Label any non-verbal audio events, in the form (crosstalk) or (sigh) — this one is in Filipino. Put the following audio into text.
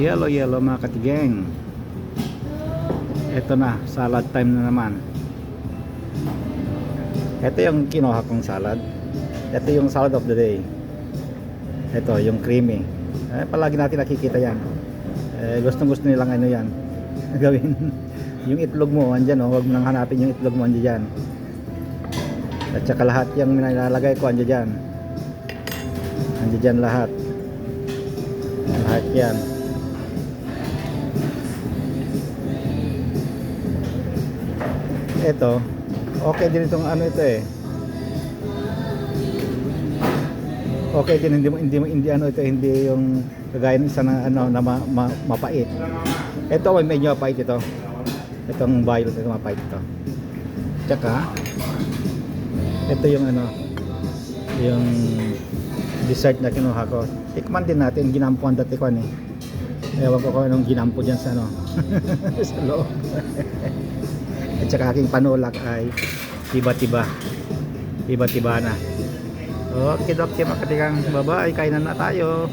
Yellow yellow mga katigeng. Ito na, salad time na naman. Ito yung kinuha kong salad. Ito yung salad of the day. Ito, yung creamy. Eh, palagi natin nakikita yan. Eh, gustong gusto nilang ano yan. (laughs) Gawin. yung itlog mo, andyan oh. Huwag mo nang hanapin yung itlog mo, andyan dyan. At saka lahat yung nilalagay ko, andyan dyan. Andyan dyan lahat. Lahat yan. Ito, okay din itong ano ito eh. Okay din hindi hindi hindi ano ito hindi yung kagaya ng isa na ano na ma, ma- mapait. Ito may medyo mapait ito. Itong violet ito mapait ito. Tsaka ito yung ano yung dessert na kinuha ko. Tikman din natin ginampuan dati ko eh. Ewan ko kung anong ginampo dyan sa ano (laughs) sa loob. At saka aking panulak ay tiba-tiba. Tiba-tiba na. Okay, Dok, mga katigang baba, ay kainan na tayo.